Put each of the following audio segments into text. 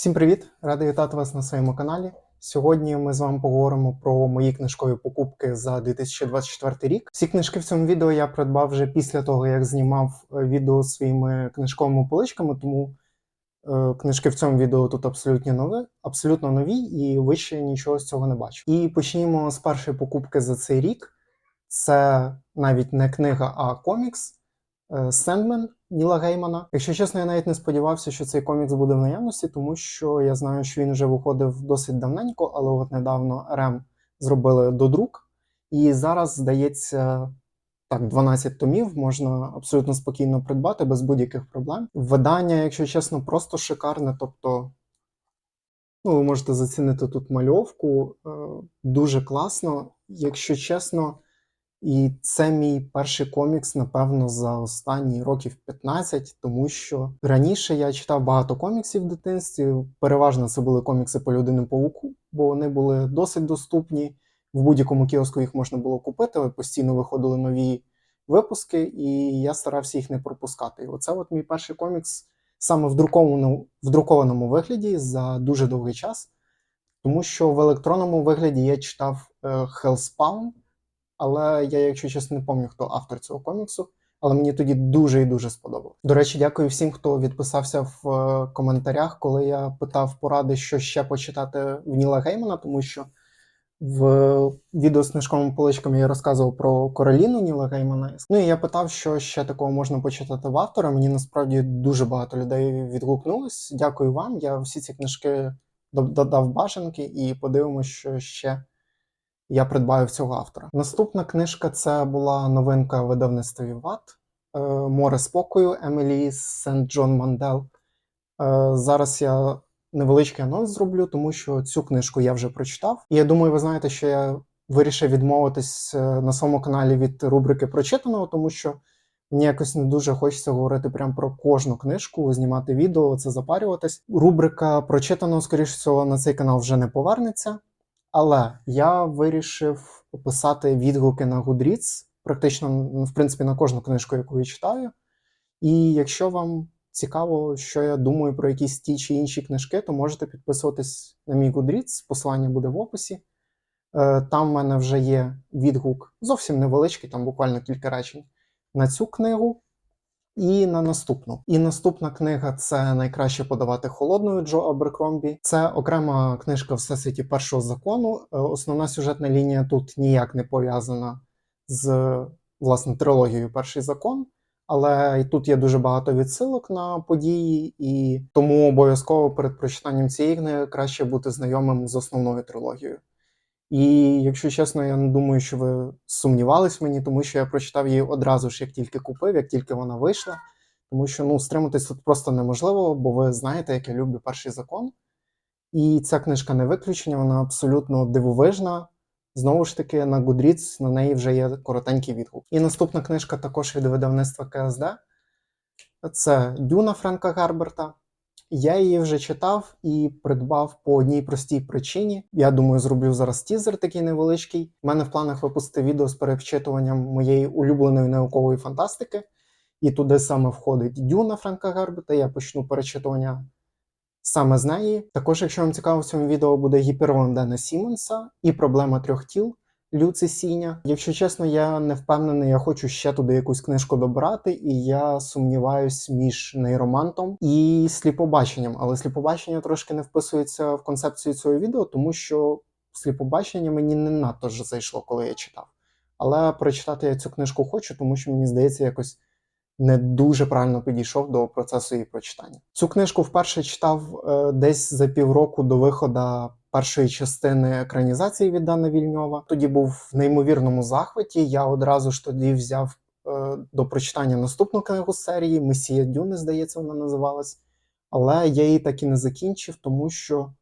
Всім привіт! Радий вітати вас на своєму каналі. Сьогодні ми з вами поговоримо про мої книжкові покупки за 2024 рік. Всі книжки в цьому відео я придбав вже після того, як знімав е, відео своїми книжковими поличками, тому е, книжки в цьому відео тут абсолютно нові, абсолютно нові, і ви ще нічого з цього не бачите. І почнімо з першої покупки за цей рік. Це навіть не книга, а комікс. Сендмен Ніла Геймана. Якщо чесно, я навіть не сподівався, що цей комікс буде в наявності, тому що я знаю, що він вже виходив досить давненько, але от недавно РМ зробили додрук, і зараз, здається, так, 12 томів можна абсолютно спокійно придбати без будь-яких проблем. Видання, якщо чесно, просто шикарне. Тобто, ну, ви можете зацінити тут мальовку, е, дуже класно. Якщо чесно. І це мій перший комікс, напевно, за останні років 15, тому що раніше я читав багато коміксів в дитинстві. Переважно це були комікси по людиному павуку, бо вони були досить доступні. В будь-якому кіоску їх можна було купити, постійно виходили нові випуски, і я старався їх не пропускати. І оце от мій перший комікс саме в друкованому, в друкованому вигляді за дуже довгий час, тому що в електронному вигляді я читав е, Hellspawn, але я, якщо чесно, не пам'ятаю, хто автор цього коміксу. Але мені тоді дуже і дуже сподобалось. До речі, дякую всім, хто відписався в е, коментарях, коли я питав поради, що ще почитати в Ніла Геймана, тому що в відео з книжковими поличками я розказував про Короліну Ніла Геймана. Ну і я питав, що ще такого можна почитати в автора. Мені насправді дуже багато людей відгукнулось. Дякую вам. Я всі ці книжки додав бажанки і подивимося, що ще я придбаю цього автора. Наступна книжка це була новинка видавництва Віват е, Море спокою Емілі Сент Джон Мандел. Е, зараз я невеличкий анонс зроблю, тому що цю книжку я вже прочитав. І я думаю, ви знаєте, що я вирішив відмовитись е, на своєму каналі від рубрики прочитаного, тому що мені якось не дуже хочеться говорити прямо про кожну книжку, знімати відео, це запарюватись. Рубрика прочитаного, скоріш всього, на цей канал вже не повернеться. Але я вирішив описати відгуки на Goodreads, практично, ну, в принципі, на кожну книжку, яку я читаю. І якщо вам цікаво, що я думаю про якісь ті чи інші книжки, то можете підписуватись на мій Goodreads, посилання буде в описі. Е, там в мене вже є відгук, зовсім невеличкий, там буквально кілька речень на цю книгу і на наступну. І наступна книга це найкраще подавати холодною Джо Аберкромбі. Це окрема книжка Всесвіті першого закону. Е, основна сюжетна лінія тут ніяк не пов'язана з власне трилогією Перший закон. Але і тут є дуже багато відсилок на події, і тому обов'язково перед прочитанням цієї книги краще бути знайомим з основною трилогією. І якщо чесно, я не думаю, що ви сумнівались мені, тому що я прочитав її одразу ж, як тільки купив, як тільки вона вийшла. Тому що ну, стриматись тут просто неможливо, бо ви знаєте, як я люблю перший закон. І ця книжка не виключення, вона абсолютно дивовижна. Знову ж таки, на Goodreads на неї вже є коротенький відгук. І наступна книжка також від видавництва КСД. Це Дюна Френка Гарберта. Я її вже читав і придбав по одній простій причині. Я думаю, зроблю зараз тізер такий невеличкий. У мене в планах випустити відео з перечитуванням моєї улюбленої наукової фантастики, і туди саме входить Дюна Френка Гарбета. Я почну перечитування саме з неї. Також, якщо вам цікаво, в цьому відео буде гіперлон Дена Сімонса і проблема трьох тіл. Люци Сіня. Якщо чесно, я не впевнений, я хочу ще туди якусь книжку добрати, і я сумніваюсь між нейромантом і сліпобаченням. Але сліпобачення трошки не вписується в концепцію цього відео, тому що сліпобачення мені не надто ж зайшло, коли я читав. Але прочитати я цю книжку хочу, тому що мені здається, якось не дуже правильно підійшов до процесу її прочитання. Цю книжку вперше читав е, десь за півроку до виходу першої частини екранізації від Дана Вільньова. Тоді був в неймовірному захваті. Я одразу ж тоді взяв е, до прочитання наступну книгу серії Месія Дюни, здається, вона називалась. Але я її так і не закінчив, тому що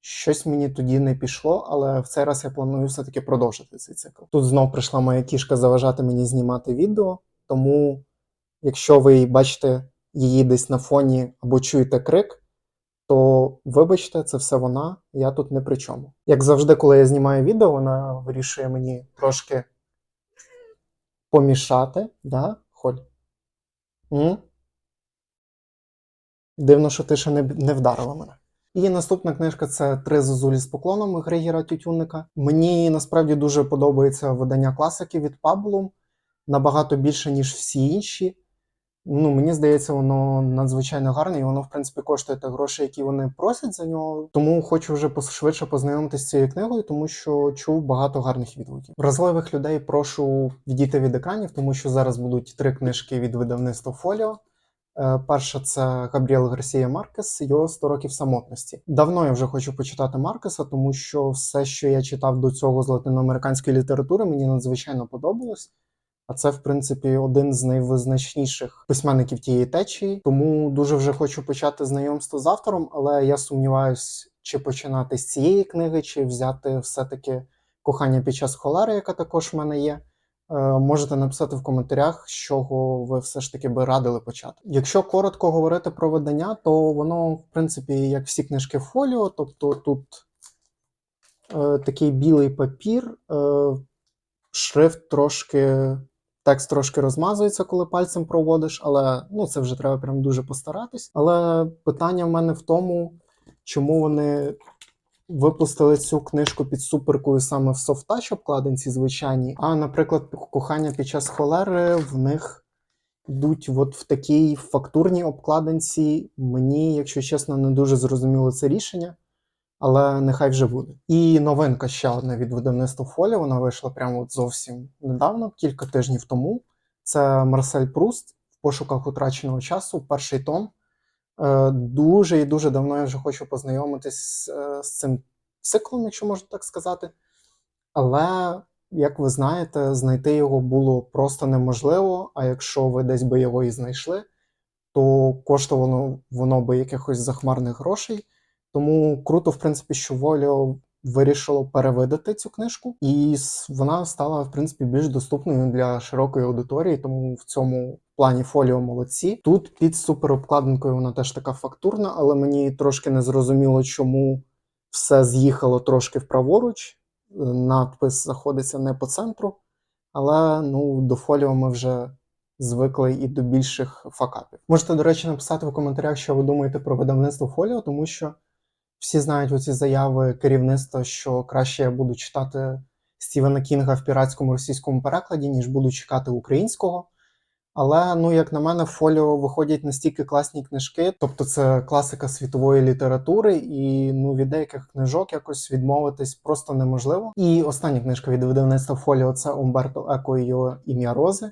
щось мені тоді не пішло, але в цей раз я планую все-таки продовжити цей цикл. Тут знов прийшла моя кішка заважати мені знімати відео, тому якщо ви бачите її десь на фоні або чуєте крик, то вибачте, це все вона, я тут не при чому. Як завжди, коли я знімаю відео, вона вирішує мені трошки помішати, да, Холь? М? Дивно, що ти ще не, не вдарила мене. І наступна книжка це Три зозулі з поклоном Грегіра Тютюнника. Мені насправді дуже подобається видання класики від Паблум набагато більше, ніж всі інші. Ну, мені здається, воно надзвичайно гарне, і воно, в принципі, коштує тих грошей, які вони просять за нього. Тому хочу вже швидше познайомитися з цією книгою, тому що чув багато гарних відгуків. Вразливих людей прошу відійти від екранів, тому що зараз будуть три книжки від видавництва Фоліо. Е, Перша це Габріел Гарсія Маркес, його 100 років самотності. Давно я вже хочу почитати Маркеса, тому що все, що я читав до цього з латиноамериканської літератури, мені надзвичайно подобалось. А це, в принципі, один з найвизначніших письменників тієї течії. Тому дуже вже хочу почати знайомство з автором, але я сумніваюсь, чи починати з цієї книги, чи взяти все-таки кохання під час холери, яка також в мене є. Е, Можете написати в коментарях, з чого ви все ж таки би радили почати. Якщо коротко говорити про видання, то воно, в принципі, як всі книжки фоліо, тобто тут е, такий білий папір, е, шрифт трошки, текст трошки розмазується, коли пальцем проводиш, але ну, це вже треба прям дуже постаратись. Але питання в мене в тому, чому вони випустили цю книжку під суперкою саме в софтач обкладинці звичайній, а, наприклад, кохання під час холери в них йдуть от в такій фактурній обкладинці. Мені, якщо чесно, не дуже зрозуміло це рішення. Але нехай вже буде. І новинка ще одна від видавництва Фолі. Вона вийшла прямо от зовсім недавно, кілька тижнів тому. Це Марсель Пруст в пошуках утраченого часу, перший том. Е, Дуже і дуже давно я вже хочу познайомитись е, з цим циклом, якщо можна так сказати. Але, як ви знаєте, знайти його було просто неможливо. А якщо ви десь би його і знайшли, то коштувало воно би якихось захмарних грошей. Тому круто, в принципі, що Воліо вирішило перевидати цю книжку, і вона стала, в принципі, більш доступною для широкої аудиторії, тому в цьому плані Фоліо молодці. Тут під суперобкладинкою вона теж така фактурна, але мені трошки не зрозуміло, чому все з'їхало трошки вправоруч. Е, Надпис знаходиться не по центру, але ну, до Фоліо ми вже звикли і до більших факапів. Можете, до речі, написати в коментарях, що ви думаєте про видавництво Фоліо, тому що всі знають оці заяви керівництва, що краще я буду читати Стівена Кінга в піратському російському перекладі, ніж буду чекати українського. Але, ну, як на мене, в фоліо виходять настільки класні книжки, тобто це класика світової літератури, і ну від деяких книжок якось відмовитись просто неможливо. І остання книжка від видавництва Фоліо це Умберто Еко і його ім'я Рози.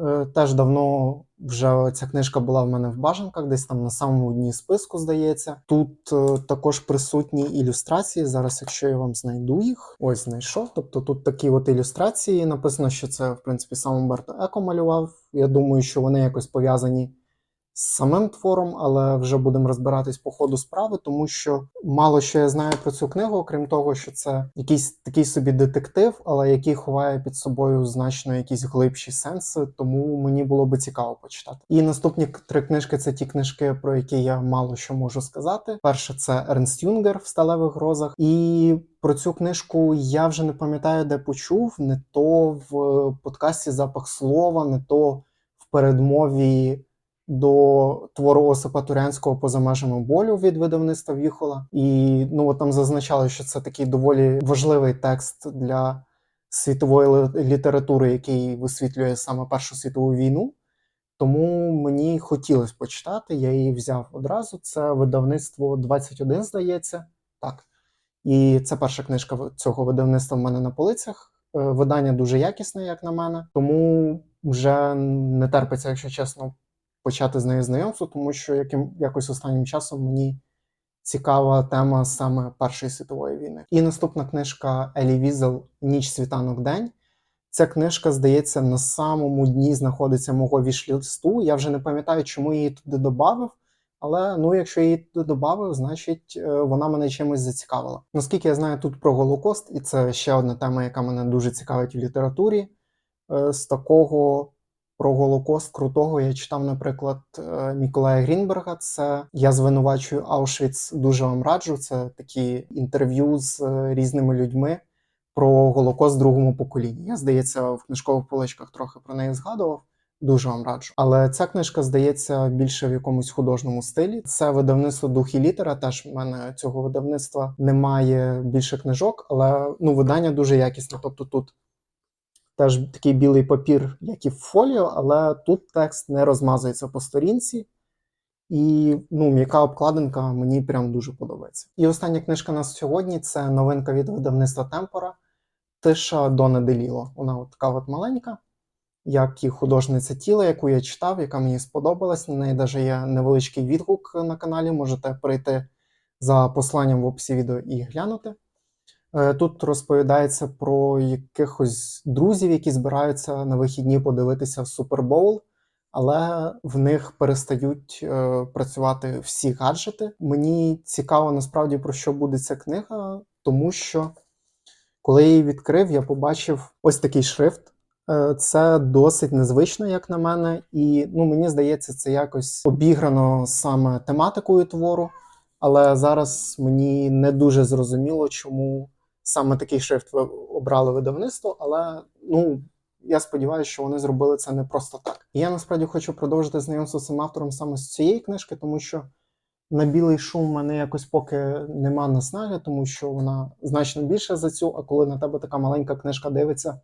Е, Теж давно вже ця книжка була в мене в бажанках, десь там на самому дні списку, здається. Тут е, також присутні ілюстрації. Зараз, якщо я вам знайду їх, ось знайшов. Тобто тут такі от ілюстрації. Написано, що це, в принципі, сам Умберто Еко малював. Я думаю, що вони якось пов'язані з самим твором, але вже будемо розбиратись по ходу справи, тому що мало що я знаю про цю книгу, окрім того, що це якийсь такий собі детектив, але який ховає під собою значно якісь глибші сенси, тому мені було би цікаво почитати. І наступні три книжки це ті книжки, про які я мало що можу сказати. Перше це Ернст Юнгер в сталевих грозах, і про цю книжку я вже не пам'ятаю, де почув, не то в подкасті Запах слова, не то в передмові до твору Осипа Турянського поза межами болю від видавництва Віхола. І ну от там зазначали, що це такий доволі важливий текст для світової літератури, який висвітлює саме Першу світову війну. Тому мені хотілося почитати, я її взяв одразу. Це видавництво 21, здається. Так. І це перша книжка цього видавництва в мене на полицях. Е, Видання дуже якісне, як на мене. Тому вже не терпиться, якщо чесно, почати з нею знайомство, тому що яким якось останнім часом мені цікава тема саме Першої світової війни. І наступна книжка Елі Візел Ніч світанок день. Ця книжка, здається, на самому дні знаходиться мого вішлісту. Я вже не пам'ятаю, чому її туди додав. Але ну, якщо її туди додав, значить е, вона мене чимось зацікавила. Наскільки я знаю тут про Голокост, і це ще одна тема, яка мене дуже цікавить в літературі. Е, З такого про Голокост крутого я читав, наприклад, е, Міколая Грінберга. Це я звинувачую Аушвіц. Дуже вам раджу. Це такі інтерв'ю з е, різними людьми про Голокост другому поколінні. Я, здається, в книжкових поличках трохи про неї згадував. Дуже вам раджу. Але ця книжка здається більше в якомусь художньому стилі. Це видавництво дух і літера. Теж в мене цього видавництва немає більше книжок, але ну видання дуже якісне. Тобто тут теж такий білий папір, як і в фоліо, але тут текст не розмазується по сторінці. І ну, м'яка обкладинка мені прям дуже подобається. І остання книжка на сьогодні це новинка від видавництва Темпора Тиша Доне Деліло. Вона от така от маленька, як і художниця тіла, яку я читав, яка мені сподобалась. На неї навіть є невеличкий відгук на каналі. Можете перейти за посиланням в описі відео і глянути. Е, Тут розповідається про якихось друзів, які збираються на вихідні подивитися Супербоул, але в них перестають е, працювати всі гаджети. Мені цікаво насправді про що буде ця книга, тому що коли я її відкрив, я побачив ось такий шрифт. Е, Це досить незвично, як на мене, і ну, мені здається, це якось обіграно саме тематикою твору. Але зараз мені не дуже зрозуміло, чому саме такий шрифт ви обрали видавництво. Але ну я сподіваюся, що вони зробили це не просто так. І я насправді хочу продовжити знайомство з цим автором саме з цієї книжки, тому що на білий шум в мене якось поки нема наснаги, тому що вона значно більша за цю. А коли на тебе така маленька книжка дивиться,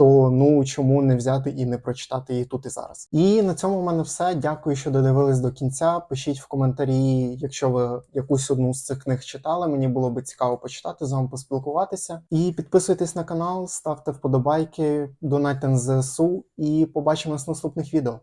то ну чому не взяти і не прочитати її тут і зараз. І на цьому в мене все. Дякую, що додивились до кінця. Пишіть в коментарі, якщо ви якусь одну з цих книг читали. Мені було би цікаво почитати, з вами поспілкуватися. І підписуйтесь на канал, ставте вподобайки, донайте на ЗСУ і побачимось в наступних відео.